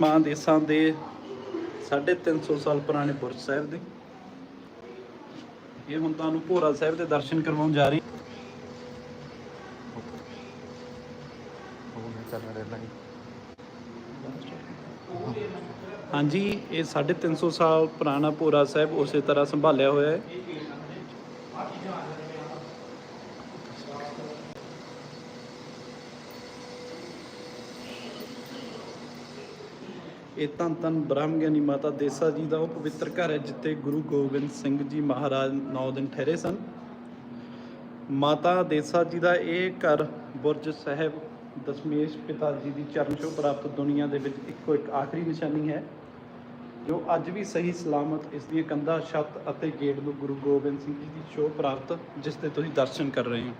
ਮਾਂ ਦੇਸਾਂ ਦੇ 350 ਸਾਲ ਪੁਰਾਣੇ ਬੁਰਜ ਸਾਹਿਬ ਦੇ। ਇਹ ਹੁਣ ਤੁਹਾਨੂੰ ਭੋਰਾ ਸਾਹਿਬ ਦੇ ਦਰਸ਼ਨ ਕਰਵਾਉਣ ਜਾ ਰਹੇ। ਹਾਂਜੀ, ਇਹ 350 ਸਾਲ ਪੁਰਾਣਾ ਭੋਰਾ ਸਾਹਿਬ ਉਸੇ ਤਰ੍ਹਾਂ ਸੰਭਾਲਿਆ ਹੋਇਆ ਹੈ। ਇਹ ਧੰਨ ਧੰਨ ਬ੍ਰਹਮ ਗਿਆਨੀ ਮਾਤਾ ਦੇਸਾ ਜੀ ਦਾ ਉਹ ਪਵਿੱਤਰ ਘਰ ਹੈ, ਜਿੱਥੇ ਗੁਰੂ ਗੋਬਿੰਦ ਸਿੰਘ ਜੀ ਮਹਾਰਾਜ 9 ਦਿਨ ਠਹਿਰੇ ਸਨ। ਮਾਤਾ ਦੇਸਾ ਜੀ ਦਾ ਇਹ ਘਰ ਬੁਰਜ ਸਾਹਿਬ ਦਸ਼ਮੇਸ਼ ਪਿਤਾ ਜੀ ਦੀ ਚਰਨ ਛੋਹ ਪ੍ਰਾਪਤ ਦੁਨੀਆ ਦੇ ਵਿੱਚ ਇੱਕੋ ਇੱਕ ਆਖਰੀ ਨਿਸ਼ਾਨੀ ਹੈ, ਜੋ ਅੱਜ ਵੀ ਸਹੀ ਸਲਾਮਤ ਇਸ ਦੀਆਂ ਕੰਧਾਂ, ਛੱਤ ਅਤੇ ਗੇਟ ਨੂੰ ਗੁਰੂ ਗੋਬਿੰਦ ਸਿੰਘ ਜੀ ਦੀ ਛੋਹ ਪ੍ਰਾਪਤ, ਜਿਸ ਦੇ ਤੁਸੀਂ ਦਰਸ਼ਨ ਕਰ ਰਹੇ ਹੋ।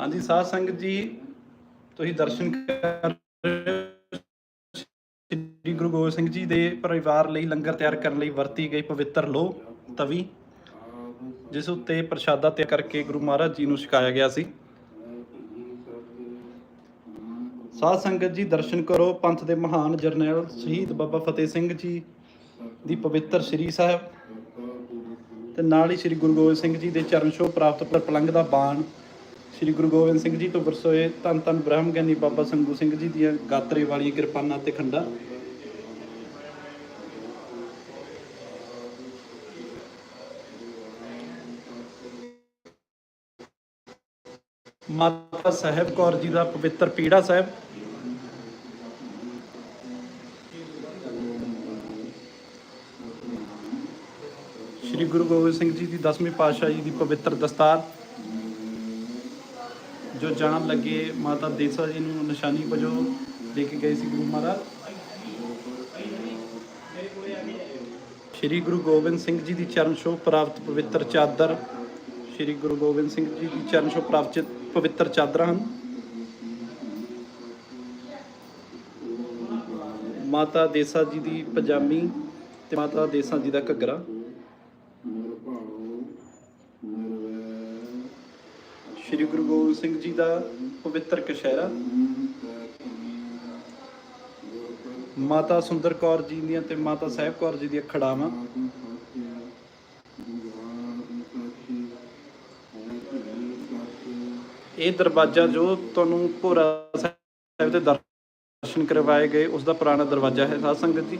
ਹਾਂਜੀ, ਸਾਧ ਸੰਗਤ ਜੀ, ਤੁਸੀਂ ਦਰਸ਼ਨ ਕਰ ਸ੍ਰੀ ਗੁਰੂ ਗੋਬਿੰਦ ਸਿੰਘ ਜੀ ਦੇ ਪਰਿਵਾਰ ਲਈ ਲੰਗਰ ਤਿਆਰ ਕਰਨ ਲਈ ਵਰਤੀ ਗਈ ਪਵਿੱਤਰ ਲੋਹ ਤਵੀ, ਜਿਸ ਉੱਤੇ ਪ੍ਰਸ਼ਾਦਾ ਤਿਆਰ ਕਰਕੇ ਗੁਰੂ ਮਹਾਰਾਜ ਜੀ ਨੂੰ ਛਕਾਇਆ ਗਿਆ ਸੀ। ਸਾਧ ਸੰਗਤ ਜੀ, ਦਰਸ਼ਨ ਕਰੋ। ਪੰਥ ਦੇ ਮਹਾਨ ਜਰਨੈਲ ਸ਼ਹੀਦ ਬਾਬਾ ਫਤਿਹ ਸਿੰਘ ਜੀ ਦੀ ਪਵਿੱਤਰ ਸ੍ਰੀ ਸਾਹਿਬ ਤੇ ਨਾਲ ਹੀ ਸ੍ਰੀ ਗੁਰੂ ਗੋਬਿੰਦ ਸਿੰਘ ਜੀ ਦੇ ਚਰਨ ਛੋਹ ਪ੍ਰਾਪਤ ਪਰ ਪਲੰਗ ਦਾ ਬਾਣ ਸ੍ਰੀ ਗੁਰੂ ਗੋਬਿੰਦ ਸਿੰਘ ਜੀ ਤੋਂ ਵਰਸੋਏ ਧੰਨ ਧੰਨ ਬ੍ਰਹਮ ਗਿਆਨੀ ਬਾਬਾ ਸੰਗੂ ਸਿੰਘ ਜੀ ਦੀਆਂ ਗਾਤਰੇ ਵਾਲੀਆਂ ਕਿਰਪਾਨਾਂ ਤੇ ਖੰਡਾ। ਮਾਤਾ ਸਾਹਿਬ ਕੌਰ ਜੀ ਦਾ ਪਵਿੱਤਰ ਪੀੜਾ ਸਾਹਿਬ। ਸ੍ਰੀ ਗੁਰੂ ਗੋਬਿੰਦ ਸਿੰਘ ਜੀ ਦੀ 10ਵੀਂ ਪਾਤਸ਼ਾਹੀ ਜੀ ਦੀ ਪਵਿੱਤਰ ਦਸਤਾਰ। ਜੋ ਜਾਣ ਲੱਗੇ ਮਾਤਾ ਦੇਸਾ ਜੀ ਨੂੰ ਨਿਸ਼ਾਨੀ ਵਜੋਂ ਲੈ ਕੇ ਗਏ ਸੀ ਗੁਰੂ ਮਹਾਰਾਜ। ਸ੍ਰੀ ਗੁਰੂ ਗੋਬਿੰਦ ਸਿੰਘ ਜੀ ਦੀ ਚਰਨ ਛੋਹ ਪ੍ਰਾਪਤ ਪਵਿੱਤਰ ਚਾਦਰ, ਸ੍ਰੀ ਗੁਰੂ ਗੋਬਿੰਦ ਸਿੰਘ ਜੀ ਦੀ ਚਰਨ ਛੋਹ ਪ੍ਰਾਪਤ ਪਵਿੱਤਰ ਚਾਦਰਾਂ ਹਨ। ਮਾਤਾ ਦੇਸਾ ਜੀ ਦੀ ਪਜਾਮੀ ਤੇ ਮਾਤਾ ਦੇਸਾ ਜੀ ਦਾ ਘੱਗਰਾ। ਸ੍ਰੀ ਗੁਰੂ ਗੋਬਿੰਦ ਸਿੰਘ ਜੀ ਦਾ ਪਵਿੱਤਰ ਕਸ਼ਹਿਰਾ। ਮਾਤਾ ਸੁੰਦਰ ਕੌਰ ਜੀ ਦੀਆਂ ਤੇ ਮਾਤਾ ਸਾਹਿਬ ਕੌਰ ਜੀ ਦੀਆਂ ਖੜਾਵਾਂ। ਇਹ ਦਰਵਾਜ਼ਾ ਜੋ ਤੁਹਾਨੂੰ ਭੋਰਾ ਸਾਹਿਬ ਦੇ ਦਰਸ਼ਨ ਕਰਵਾਏ ਗਏ, ਉਸ ਦਾ ਪੁਰਾਣਾ ਦਰਵਾਜ਼ਾ ਹੈ ਸਾਧ ਸੰਗਤ ਜੀ।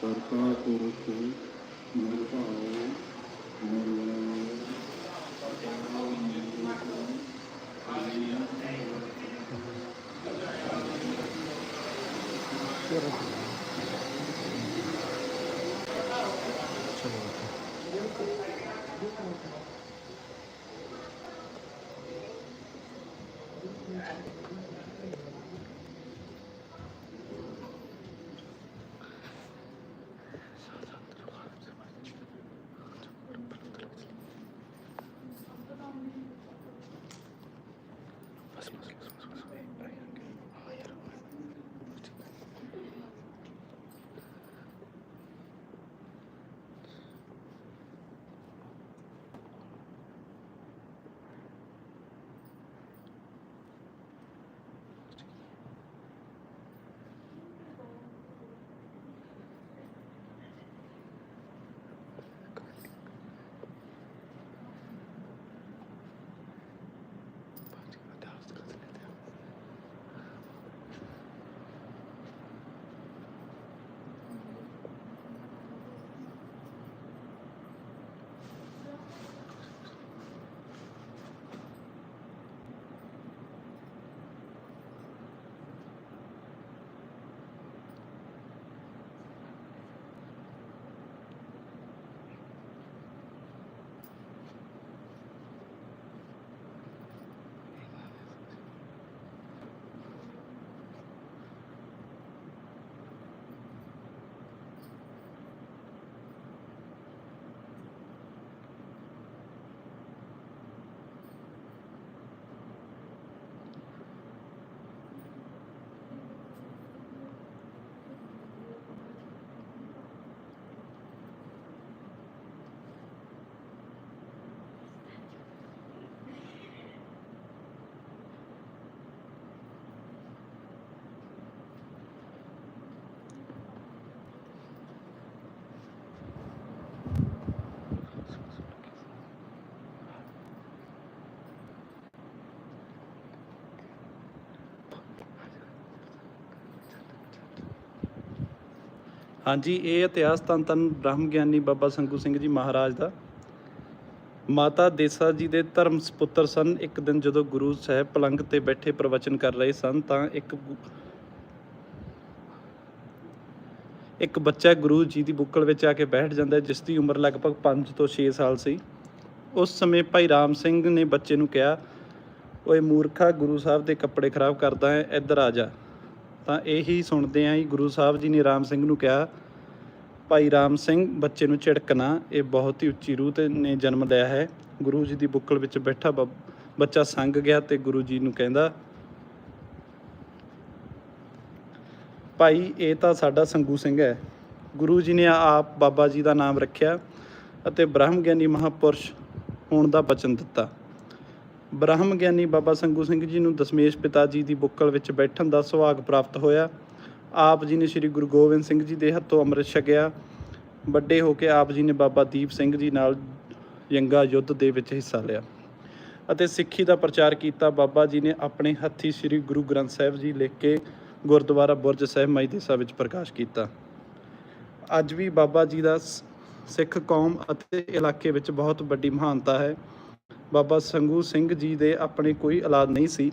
ਸਰਤਾ ਪੁਰਖ ਨਿਰਭਉ ਨਿਰਵੈਰ Muslims. ਹਾਂਜੀ, ਇਹ ਇਤਿਹਾਸ ਧੰਨ ਧੰਨ ਬ੍ਰਹਮ ਗਿਆਨੀ ਬਾਬਾ ਸੰਗੂ ਸਿੰਘ ਜੀ ਮਹਾਰਾਜ ਦਾ। ਮਾਤਾ ਦੇਸਾ ਜੀ ਦੇ ਧਰਮ ਸਪੁੱਤਰ ਸਨ। ਇੱਕ ਦਿਨ ਜਦੋਂ ਗੁਰੂ ਸਾਹਿਬ ਪਲੰਗ ਤੇ ਬੈਠੇ ਪ੍ਰਵਚਨ ਕਰ ਰਹੇ ਸਨ, ਤਾਂ ਇੱਕ ਇੱਕ ਬੱਚਾ ਗੁਰੂ ਜੀ ਦੀ ਬੁੱਕਲ ਵਿੱਚ ਆ ਕੇ ਬੈਠ ਜਾਂਦਾ, ਜਿਸ ਦੀ ਉਮਰ ਲਗਭਗ 5 ਤੋਂ 6 ਸਾਲ ਸੀ। ਉਸ ਸਮੇਂ ਭਾਈ ਰਾਮ ਸਿੰਘ ਨੇ ਬੱਚੇ ਨੂੰ ਕਿਹਾ, ਓਏ ਮੂਰਖਾ, ਗੁਰੂ ਸਾਹਿਬ ਦੇ ਕੱਪੜੇ ਖਰਾਬ ਕਰਦਾ ਹੈ ਇੱਧਰ ਆ ਜਾ। ਤਾਂ ਇਹੀ ਸੁਣਦੇ ਆਂ ਜੀ, ਗੁਰੂ ਸਾਹਿਬ ਜੀ ਨੇ ਰਾਮ ਸਿੰਘ ਨੂੰ ਕਿਹਾ, ਭਾਈ ਰਾਮ ਸਿੰਘ, ਬੱਚੇ ਨੂੰ ਝਿੜਕਣਾ, ਇਹ ਬਹੁਤ ਹੀ ਉੱਚੀ ਰੂਹ ਤੇ ਨੇ ਜਨਮ ਲਿਆ ਹੈ। ਗੁਰੂ ਜੀ ਦੀ ਬੁੱਕਲ ਵਿੱਚ ਬੈਠਾ ਬ- ਬੱਚਾ ਸੰਗ ਗਿਆ ਤੇ ਗੁਰੂ ਜੀ ਨੂੰ ਕਹਿੰਦਾ, ਭਾਈ, ਇਹ ਤਾਂ ਸਾਡਾ ਸੰਗੂ ਸਿੰਘ ਹੈ। ਗੁਰੂ ਜੀ ਨੇ ਆਪ ਬਾਬਾ ਜੀ ਦਾ ਨਾਮ ਰੱਖਿਆ ਅਤੇ ਬ੍ਰਹਮ ਗਿਆਨੀ ਮਹਾਪੁਰਸ਼ ਹੋਣ ਦਾ ਬਚਨ ਦਿੱਤਾ। ਬ੍ਰਹਮ ਗਿਆਨੀ ਬਾਬਾ ਸੰਗੂ ਸਿੰਘ ਜੀ ਨੂੰ ਦਸ਼ਮੇਸ਼ ਪਿਤਾ ਜੀ ਦੀ ਬੁੱਕਲ ਵਿੱਚ ਬੈਠਣ ਦਾ ਸੁਭਾਗ ਪ੍ਰਾਪਤ ਹੋਇਆ। ਆਪ ਜੀ ਨੇ ਸ੍ਰੀ ਗੁਰੂ ਗੋਬਿੰਦ ਸਿੰਘ ਜੀ ਦੇ ਹੱਥੋਂ ਅੰਮ੍ਰਿਤ ਛਕਿਆ। ਵੱਡੇ ਹੋ ਕੇ ਆਪ ਜੀ ਨੇ ਬਾਬਾ ਦੀਪ ਸਿੰਘ ਜੀ ਨਾਲ ਯੰਗਾ ਯੁੱਧ ਦੇ ਵਿੱਚ ਹਿੱਸਾ ਲਿਆ ਅਤੇ ਸਿੱਖੀ ਦਾ ਪ੍ਰਚਾਰ ਕੀਤਾ। ਬਾਬਾ ਜੀ ਨੇ ਆਪਣੇ ਹੱਥੀ ਸ੍ਰੀ ਗੁਰੂ ਗ੍ਰੰਥ ਸਾਹਿਬ ਜੀ ਲਿਖ ਕੇ ਗੁਰਦੁਆਰਾ ਬੁਰਜ ਸਾਹਿਬ ਮਾਈਦੇਸਾ ਵਿੱਚ ਪ੍ਰਕਾਸ਼ ਕੀਤਾ। ਅੱਜ ਵੀ ਬਾਬਾ ਜੀ ਦਾ ਸਿੱਖ ਕੌਮ ਅਤੇ ਇਲਾਕੇ ਵਿੱਚ ਬਹੁਤ ਵੱਡੀ ਮਹਾਨਤਾ ਹੈ। ਬਾਬਾ ਸੰਗੂ ਸਿੰਘ ਜੀ ਦੇ ਆਪਣੇ ਕੋਈ ਔਲਾਦ ਨਹੀਂ ਸੀ।